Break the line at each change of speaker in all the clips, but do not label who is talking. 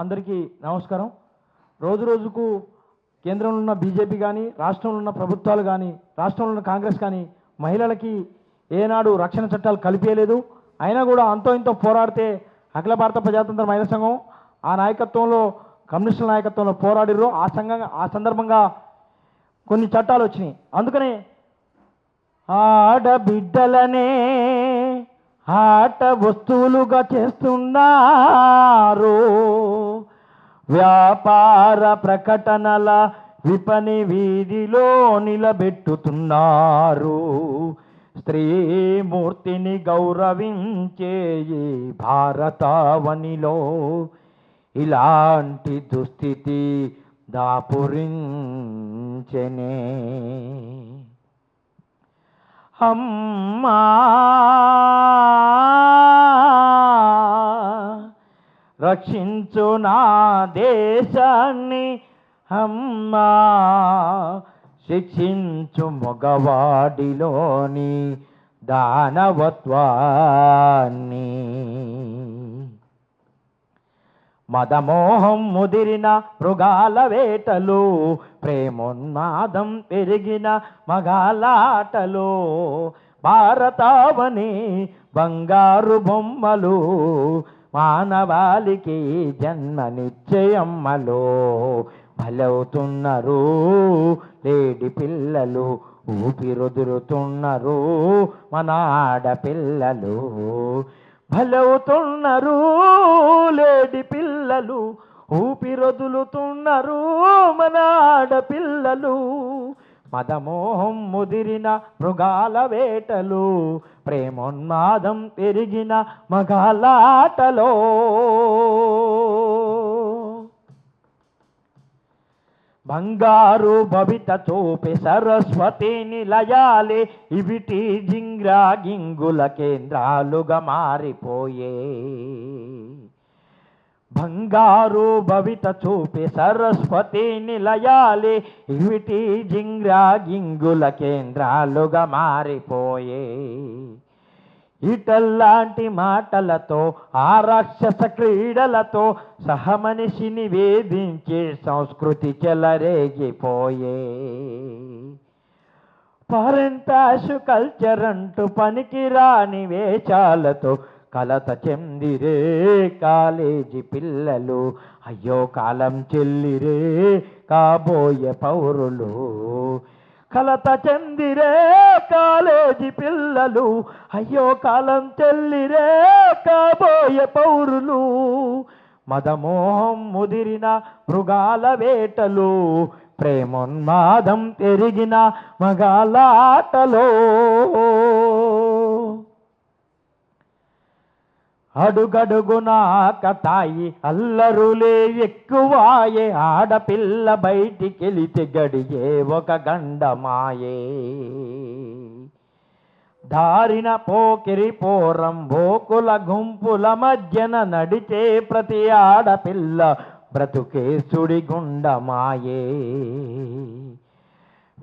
అందరికీ నమస్కారం. రోజు రోజుకు కేంద్రంలో ఉన్న బీజేపీ కానీ రాష్ట్రంలో ఉన్న ప్రభుత్వాలు కానీ రాష్ట్రంలో ఉన్న కాంగ్రెస్ కానీ మహిళలకి ఏనాడు రక్షణ చట్టాలు కలిపేయలేదు. అయినా కూడా అంతో ఇంతో పోరాడితే అఖిల భారత ప్రజాతంత్ర మహిళా సంఘం ఆ నాయకత్వంలో కమ్యూనిస్టుల నాయకత్వంలో పోరాడిర్రు. ఆ సంఘం ఆ సందర్భంగా కొన్ని చట్టాలు వచ్చినాయి. అందుకనే ఆడబిడ్డలనే ఆట వస్తువులుగా చేస్తున్నారు. వ్యాపార ప్రకటనల విపణి వీధిలో నిలబెట్టుతున్నారు. స్త్రీమూర్తిని గౌరవించే ఈ భారతావనిలో ఇలాంటి దుస్థితి దాపురించెనే. అమ్మా! రక్షించు నా దేశాన్ని అమ్మా. శిక్షించు మగవాడిలోని దానవత్వాన్ని. మదమోహం ముదిరిన మృగాల వేటలు ప్రేమోన్మాదం పెరిగిన మగాలాటలు భారతావని బంగారు బొమ్మలు మానవాళికి జన్మనిశ్చయమ్మలు బలవుతున్నారు. లేడి పిల్లలు ఊపిరుదురుతున్నారు. మన ఆడపిల్లలు బలవుతున్నారు. లేడి పిల్లలు ఊపిరొదులుతున్నారు మన ఆడపిల్లలు మదమోహం ముదిరిన మృగాల వేటలు ప్రేమోన్మాదం పెరిగిన మగాలాటలో బంగారు భవిత చూపి సరస్వతి నిలయాలే ఇవిటి జింగ్రా గింగుల కేంద్రాలుగా మారిపోయే. బంగారు భవిత చూపి సరస్వతి నిలయాలి. ఇవిటి జింగ్రా గింగుల కేంద్రాలుగా మారిపోయే. ఇటల్లాంటి మాటలతో ఆ రాక్షస క్రీడలతో సహమనిషిని వేధించే సంస్కృతి చెలరేగిపోయే. పరెంటాషు కల్చర్ అంటూ పనికిరాని వేచాలతో కలత చెందిరే కాలేజీ పిల్లలు. అయ్యో కాలం చెల్లిరే కాబోయే పౌరులు. కలత చెందిరే కాలేజీ పిల్లలు. అయ్యో కాలం చెల్లిరే కాబోయే పౌరులు. మదమోహం ముదిరిన మృగాల వేటలు. ప్రేమోన్మాదం పెరిగిన మగాలాటలో అడుగడుగునా కతాయి అల్లరులే ఎక్కువాయే ఆడపిల్ల బయటికెళితే గడియే ఒక గండమాయే. దారిన పోకిరి పోరం భోకుల గుంపుల మధ్యన నడిచే ప్రతి ఆడపిల్ల బ్రతుకే సుడిగుండమాయే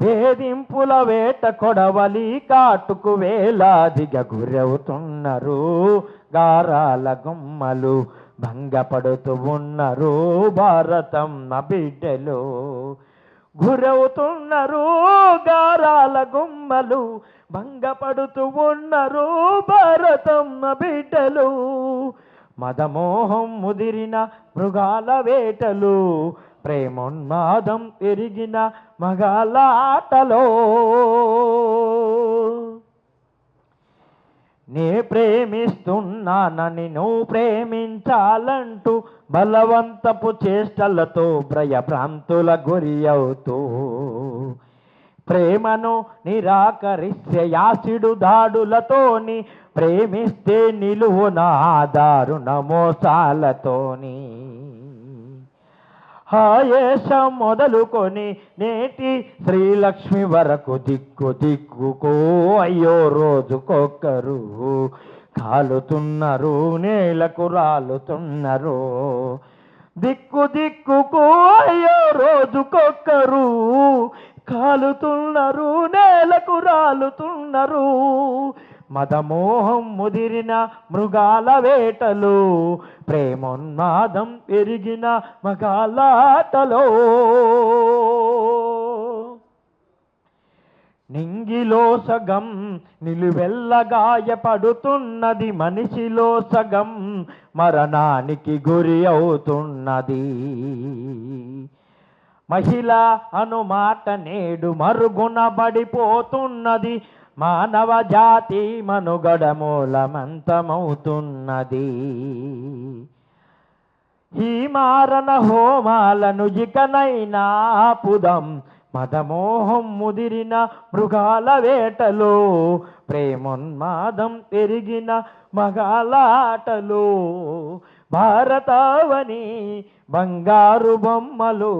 వేధింపుల వేట కొడవలి కాటుకు వేలాదిగా గురవుతున్నారు. గారాల గుమ్మలు భంగపడుతూ ఉన్నారు భారతం నా బిడ్డలు. గురవుతున్నారు గారాల గుమ్మలు భంగపడుతూ ఉన్నారు భారతం నా బిడ్డలు. మదమోహం ముదిరిన మృగాల వేటలు ప్రేమోన్మాదం పెరిగిన మగాలాటలో నే ప్రేమిస్తున్నానని నువ్వు ప్రేమించాలంటూ బలవంతపు చేష్టలతో భ్రయభ్రాంతుల గురి అవుతూ. ప్రేమను నిరాకరిస్తే యాసిడు దాడులతోని ప్రేమిస్తే నిలువున నా మోసాలతోని ఆయేషం మొదలుకొని నేటి శ్రీలక్ష్మి వరకు దిక్కు దిక్కుకో అయ్యో రోజుకొక్కరు కాలుతున్నారు నేలకు రాలుతున్నారు. దిక్కు దిక్కుకో అయ్యో రోజుకొక్కరు కాలుతున్నారు నేలకు రాలుతున్నారు. మదమోహం ముదిరిన మృగాల వేటలు ప్రేమోన్మాదం పెరిగిన మగాలాటలో. నింగిలో సగం నిలువెల్లగాయపడుతున్నది మనిషిలో సగం మరణానికి గురి అవుతున్నది. మహిళ అను మాట నేడు మరుగున పడిపోతున్నది మానవ జాతి మనుగడ మూలమంతమవుతున్నది. ఈ మారణ హోమాలను ఇకనైనా ఆపుదం. మదమోహం ముదిరిన మృగాల వేటలో ప్రేమోన్మాదం పెరిగిన మగాలాటలో భారతావని బంగారు బొమ్మలు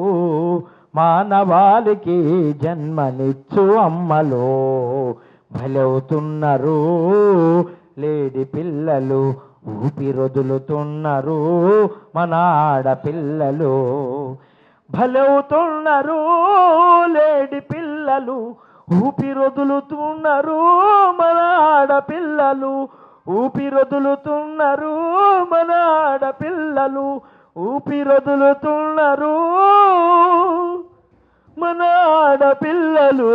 మానవాళికి జన్మనిచ్చు అమ్మలో. భలవుతున్నారు లేడి పిల్లలు ఊపిరొదులుతున్నారు. మన ఆడపిల్లలు భలవుతున్నారు లేడి పిల్లలు ఊపిరొదులుతున్నారు. మన ఆడపిల్లలు ఊపిరొదులుతున్నారు. మన ఆడపిల్లలు ఊపిరొదులుతున్నారు. మన ఆడపిల్లలు